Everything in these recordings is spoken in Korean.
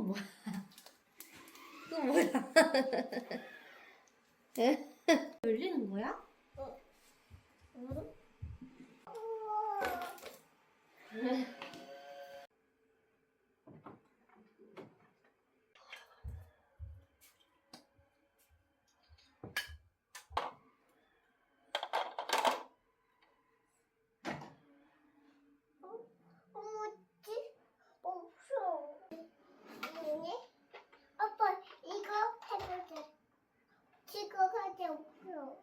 그건 뭐야? 그건 뭐야? 열리는 거야? 뭐지? 없어. 뭐니? 아빠 이거 해보자. 지금 가지 없어.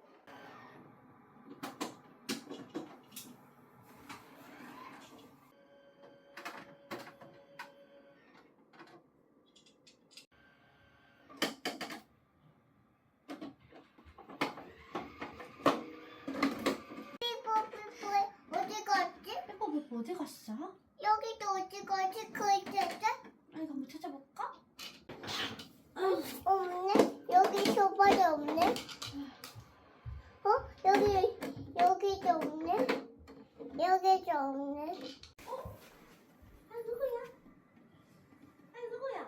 이거 삐뽀 어디 갔지? 빼고 왜 어디 갔어? 여기도 어디 갔지? 그 있었어? 아니 한번 찾아볼까? 없네? 여기 소바리 없네? 어? 여기, 여기도 없네? 여기도 없네? 아 누구야? 아 누구야?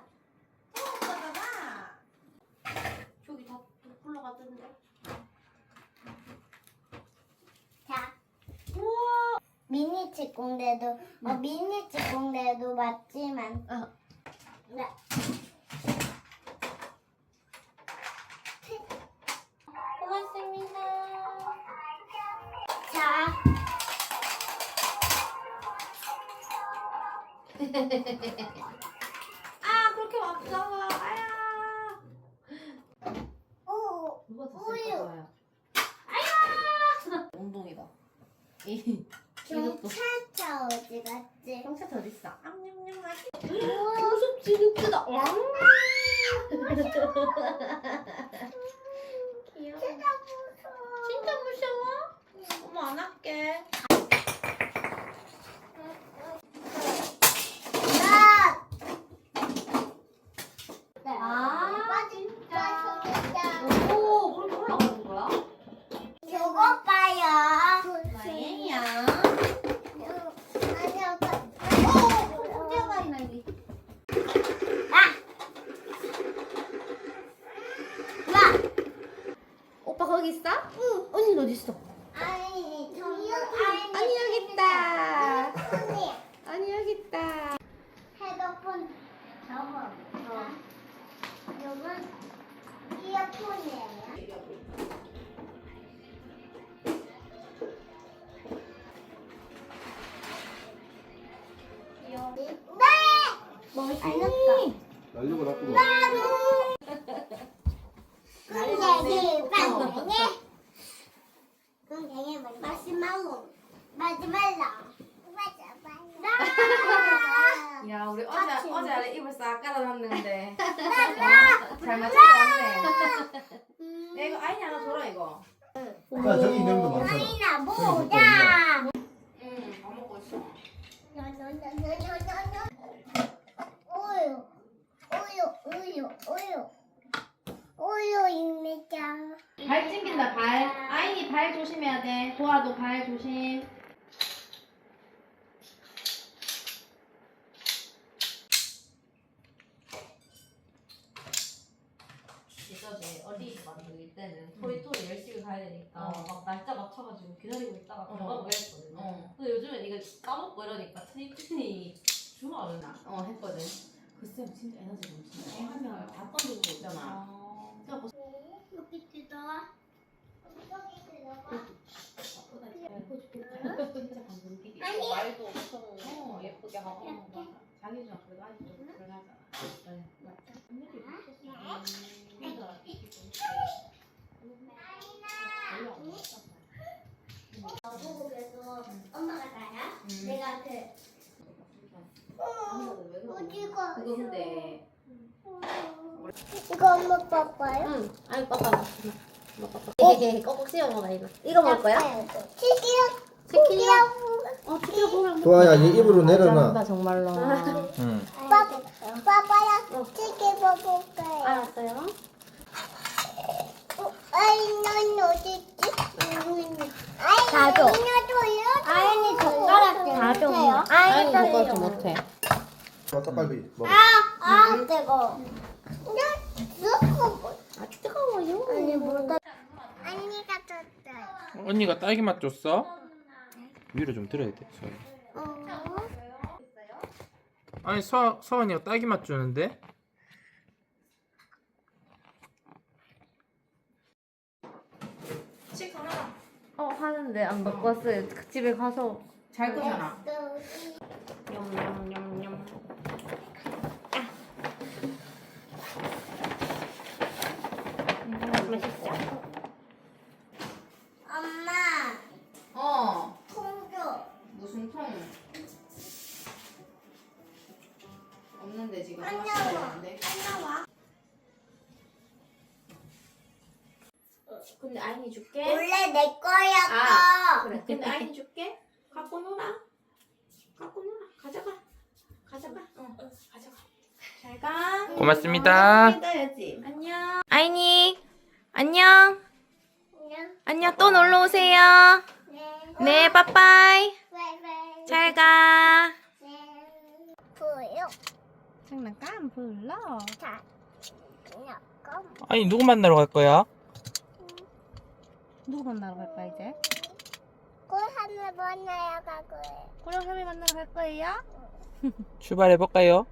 어 오빠가 저기 다 굴러갔던데. 자, 우와. 미니 직공대도, 어, 미니 직공대도 맞지만. 어. 네. 고맙습니다. 자, 아 그렇게 막잖아. 아야. 오, 누가 더 우유. 쓸까 봐요. 아야. 운동이다. 이 이것도 경찰차 어디 갔지? 경찰 어디 있어? 암냠냠 맛있. 우와, 무섭 지긋지다. 왕. 귀여워. 진짜 무서워. 진짜 무서워? 엄마 안 할게. 나! 아, 빠진, 빠진다. 오, 그렇게 올라가는 거야? 저거 봐요. 다행이야. 아니, 아빠. 오, 뛰어가리나 여기. 오빠 거기 있어? 응. 언니 어디 있어? 아니, 저기, 아니 여기 있다. 아니 여기 있다. 핸드폰 저거. 이건 이어폰이에요. 네! 멋있다. 날리고 놔두고 군대기 빵댕이. 군대기 마시멜로. 마시멜로. 마시멜로. 야 우리 같이 어제 어제 아래 이불 싹 깔아놨는데 나. 잘 맞춰 왔네. 야 이거 아이니 하나 줘라 이거. 자 저기 있는 거 많잖아 아이나 보자. 응. 밥 먹고 있어. 우유, 우유, 우유, 우유, 우유입니다. 발 찡긴다 발. 아이니 발 조심해야 돼. 도아도 발 조심. 이거지 어디 만들 때는 토이토리 열심히 가야 되니까 어. 막 날짜 맞춰가지고 기다리고 있다가 어. 들어가고 이랬거든요. 어. 근데 요즘엔 이거 까먹고 이러니까 트니트니 주말은 나. 어 했거든. 글쎄 진짜 에너지 넘친다. 애 하면 다 떠들고 있잖아. 아. 여기 들어와. 여기 들어와. 예뻐 죽겠다. 진짜 방금 비비. 아니. 말도 엄청 어, 예쁘게 하고. 이렇게. 자기 좀 그래도 아직 좀 불안하잖아. 네. 맞다. 오늘이 미쳤어. 보고 그래서 엄마가 나야? 음. 내가 그 어디가? 그거 근데 이거 엄마 빠빠요? 응. 아이 빠빠 먹. 빠빠. 꼭꼭 씹어 먹어 이거. 이거 먹을 거야? 치기야. 치킨이야? 어 치킨 먹으면. 도아야 얘 입으로 내려놔 정말로. 응. 빠빠 빠빠야 치기 먹을까요? 알았어요. 어, 아이 넌 어디 있지? 자도. 아이니 젓가락 좀. 주세요. 아이니 젓가락 좀 못해. 떡갈비 먹어. 아, 뜨거. 뜨거워. 아, 뜨거워요? 아니, 뭐가. 언니가 줬어요. 언니가 딸기 맛 줬어? 위로 좀 들어야 돼 서원이 어? 아니 서, 서원이가 딸기 맛 주는데? 씩 하나. 어 하는데 안 갖고 왔어요. 집에 가서 잘 끄잖아. 냠냠냠냠. 맛있죠? 엄마, 어. 통조. 무슨 통? 없는데 지금 안녕. 하나인데. 나와. 근데 아인이 줄게. 원래 내 거야, 아, 거. 그래. 근데 아인이 줄게. 갖고 놀아. 갖고 놀아. 가져가. 가져가. 어, 가져가. 잘 가. 고맙습니다. 해야지. 안녕. 아이니 안녕. 안녕. 안녕 또 놀러 오세요. 네. 네 빠빠이. 바이바이. 잘 가. 네. 보여. 장난감 불러. 자, 그냥 껌. 아니 누구 만나러 갈 거야? 누구 만나러 갈 거야 이제? 꿀 하늘 만나러 가고 해. 고령 삼이 만나러 갈 거예요? 출발해 볼까요?